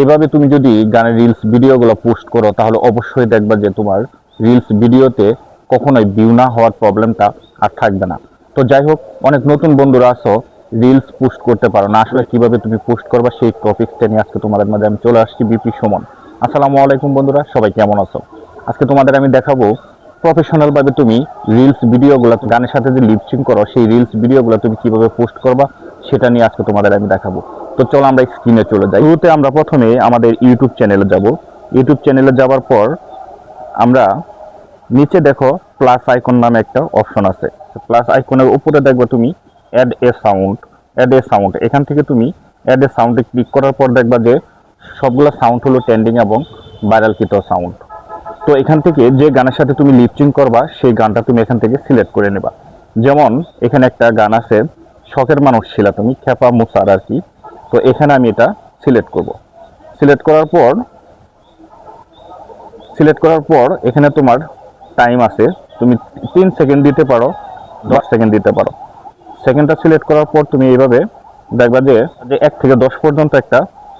এভাবে তুমি যদি গানের রিলস ভিডিওগুলো পোস্ট করো, তাহলে অবশ্যই দেখবা যে তোমার রিলস ভিডিওতে কখনোই ভিউ না হওয়ার প্রবলেমটা আর থাকবে না। তো যাই হোক, অনেক নতুন বন্ধুরা আসো রিলস পোস্ট করতে পারো না। আসলে কীভাবে তুমি পোস্ট করবা সেই টপিকটা নিয়ে আজকে তোমাদের মাঝে আমি চলে আসছি বিপি সুমন। আসসালামু আলাইকুম বন্ধুরা, সবাই কেমন আছো? আজকে তোমাদের আমি দেখাবো প্রফেশনাল ভাবে তুমি রিলস ভিডিওগুলো গানের সাথে যে লিপসিং করো, সেই রিলস ভিডিওগুলো তুমি কীভাবে পোস্ট করবা, সেটা নিয়ে আজকে তোমাদের আমি দেখাবো। তো চলো আমরা স্ক্রিনে চলে যাই। শুরুতে আমরা প্রথমে আমাদের ইউটিউব চ্যানেলে যাব। ইউটিউব চ্যানেলে যাওয়ার পর আমরা নিচে দেখো প্লাস আইকন নামে একটা অপশন আছে। প্লাস আইকনের উপরে দেখবে তুমি add a sound add a sound এখান থেকে তুমি অ্যাড এ সাউন্ডে ক্লিক করার পর দেখবা যে সবগুলো সাউন্ড হলো ট্রেন্ডিং এবং ভাইরাল ভাইরালকৃত সাউন্ড তো এখান থেকে যে গানের সাথে তুমি লিপচিং করবা, সেই গানটা তুমি এখান থেকে সিলেক্ট করে নেবা। যেমন এখানে একটা গান আছে, শখের মানুষ ছিল তুমি খেপা মুসার আর কি। তো এখানে আমি এটা সিলেক্ট করব। সিলেক্ট করার পর সিলেক্ট করার পর এখানে তোমার টাইম আছে। তুমি তিন সেকেন্ড দিতে পারো দশ সেকেন্ড দিতে পারো। সেকেন্ডটা সিলেক্ট করার পর তুমি এইভাবে দেখবা যে যে এক থেকে দশ পর্যন্ত একটা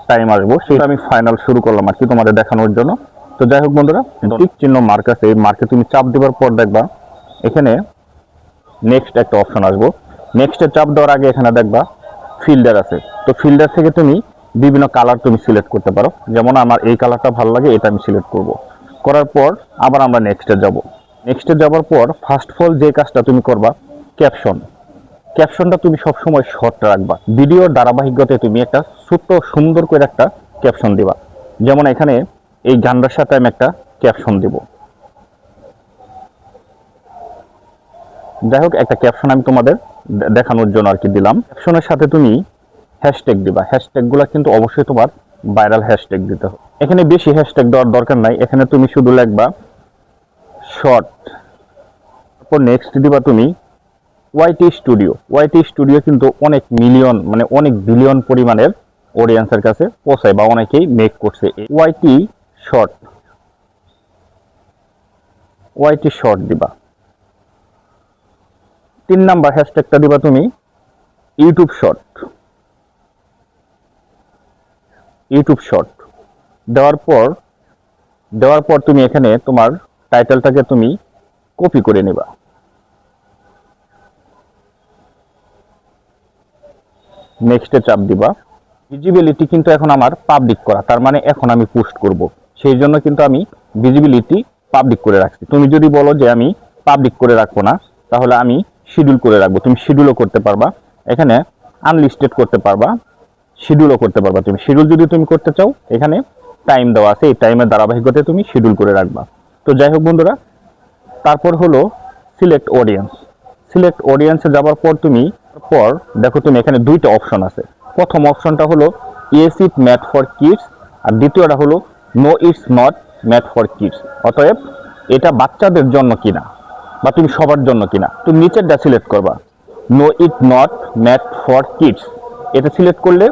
টাইম আসব। সেটা আমি ফাইনাল শুরু করলাম আর কি তোমাদের দেখানোর জন্য। তো যাই হোক বন্ধুরা টিক চিহ্ন মার্ক আছে। এই মার্কে তুমি চাপ দেওয়ার পর দেখবা এখানে নেক্সট একটা অপশন আসব। নেক্সটে চাপ দেওয়ার আগে এখানে দেখবা ফিল্টার আছে। তো ফিল্টার থেকে তুমি বিভিন্ন কালার তুমি সিলেক্ট করতে পারো। যেমন আমার এই কালারটা ভালো লাগে, এটা আমি সিলেক্ট করব। করার পর আবার আমরা নেক্সটে যাব। নেক্সটে যাওয়ার পর ফার্স্ট অফ অল যে কাজটা তুমি করবা ক্যাপশন ক্যাপশনটা তুমি সবসময় শর্ট রাখবা। ভিডিওর ধারাবাহিকতায় তুমি একটা ছোট্ট সুন্দর করে একটা ক্যাপশন দিবা। যেমন এখানে এই গানটার সাথে আমি একটা ক্যাপশন দিব। যাই হোক, একটা ক্যাপশন আমি তোমাদের দেখানোর জন্য আর কি দিলাম। ক্যাপশনের সাথে তুমি হ্যাশট্যাগ দিবা। হ্যাশট্যাগুলো কিন্তু অবশ্যই তোমার ভাইরাল হ্যাশট্যাগ দিতে হবে। এখানে বেশি হ্যাশট্যাগ দেওয়ার দরকার নাই। এখানে তুমি শুধু লিখবা শর্ট তারপর নেক্সট দিবা তুমি ওয়াইটি স্টুডিও ওয়াইটি স্টুডিও কিন্তু অনেক মিলিয়ন মানে অনেক বিলিয়ন পরিমাণের অডিয়েন্সের কাছে পৌঁছায় বা অনেকেই মেক করছে। ওয়াইটি শর্ট ওয়াইটি শর্ট দিবা। তিন নাম্বার হ্যাশট্যাগটা দিবা তুমি ইউটিউব শর্ট ইউটিউব শর্ট দেওয়ার পর দেওয়ার পর তুমি এখানে তোমার টাইটেলটাকে তুমি কপি করে নেবা। নেক্সটে চাপ দিবা। ভিজিবিলিটি কিন্তু এখন আমার পাবলিক করা, তার মানে এখন আমি পোস্ট করব। সেই জন্য কিন্তু আমি ভিজিবিলিটি পাবলিক করে রাখছি। তুমি যদি বলো যে আমি পাবলিক করে রাখব না, তাহলে আমি শিডিউল করে রাখব। তুমি শিডিউলও করতে পারবা। এখানে আনলিস্টেড করতে পারবা। শিডিউলও করতে পারবা তুমি। শিডিউল যদি তুমি করতে চাও, এখানে টাইম দেওয়া আছে। এই টাইমের ধারাবাহিকতায় তুমি শিডিউল করে রাখবা। তো যাই হোক বন্ধুরা, তারপর হলো সিলেক্ট অডিয়েন্স সিলেক্ট অডিয়েন্সে যাওয়ার পর তুমি পর দেখো তুমি এখানে দুইটা অপশন আছে। প্রথম অপশনটা হলো yes it made for kids আর দ্বিতীয়টা হলো no it's not made for kids অতএব, এটা বাচ্চাদের জন্য কিনা? বা তুমি সবার জন্য কিনা তুমি নিচেরটা সিলেক্ট করবা। No it not made for kids এটা সিলেক্ট করলে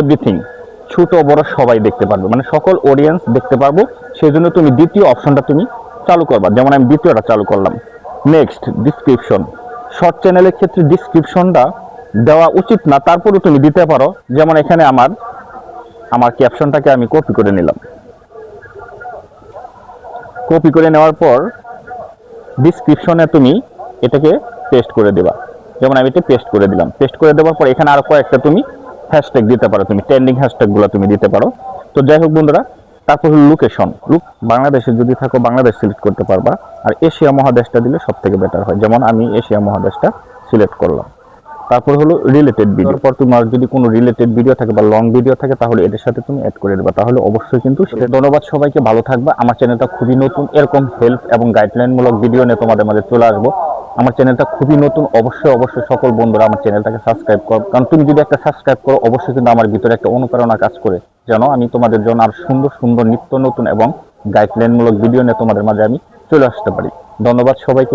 এভরিথিং ছোট বড় সবাই দেখতে পারবে মানে সকল অডিয়েন্স দেখতে পারব। সেই জন্য তুমি দ্বিতীয় অপশনটা তুমি চালু করবা, যেমন আমি দ্বিতীয়টা চালু করলাম। নেক্সট ডিসক্রিপশন শর্ট চ্যানেলের ক্ষেত্রে ডিসক্রিপশনটা দেওয়া উচিত না, তারপরেও তুমি দিতে পারো। যেমন এখানে আমার আমার ক্যাপশনটাকে আমি কপি করে নিলাম। কপি করে নেওয়ার পর ডিসক্রিপশনে তুমি এটাকে পেস্ট করে দেবা। যেমন আমি এটা পেস্ট করে দিলাম। পেস্ট করে দেওয়ার পর এখানে আরও কয়েকটা তুমি হ্যাশট্যাগ দিতে পারো। তুমি ট্রেন্ডিং হ্যাশট্যাগুলো তুমি দিতে পারো। তো যাই হোক বন্ধুরা, তারপর হলো লোকেশন লুক বাংলাদেশে যদি থাকো, বাংলাদেশ সিলেক্ট করতে পারবা। আর এশিয়া মহাদেশটা দিলে সব থেকে বেটার হয়। যেমন আমি এশিয়া মহাদেশটা সিলেক্ট করলাম। তারপর হলো রিলেটেড ভিডিও পর তোমার যদি কোনো রিলেটেড ভিডিও থাকে বা লং ভিডিও থাকে তাহলে এটার সাথে তুমি অ্যাড করে দেবা। তাহলে অবশ্যই কিন্তু সেটা ধন্যবাদ। সবাইকে ভালো থাকবে। আমার চ্যানেলটা খুবই নতুন এরকম হেল্প এবং গাইডলাইনমূলক ভিডিও নিয়ে তোমাদের মাঝে চলে আসব। আমার চ্যানেলটা খুবই নতুন অবশ্যই অবশ্যই সকল বন্ধুরা আমার চ্যানেলটাকে সাবস্ক্রাইব করো। কারণ তুমি যদি একটা সাবস্ক্রাইব করো অবশ্যই কিন্তু আমার ভিতরে একটা অনুপ্রেরণা কাজ করে। যেন আমি তোমাদের জন্য আর সুন্দর সুন্দর নিত্য নতুন এবং গাইডলাইনমূলক ভিডিও নিয়ে তোমাদের মাঝে আমি চলে আসতে পারি। ধন্যবাদ সবাইকে।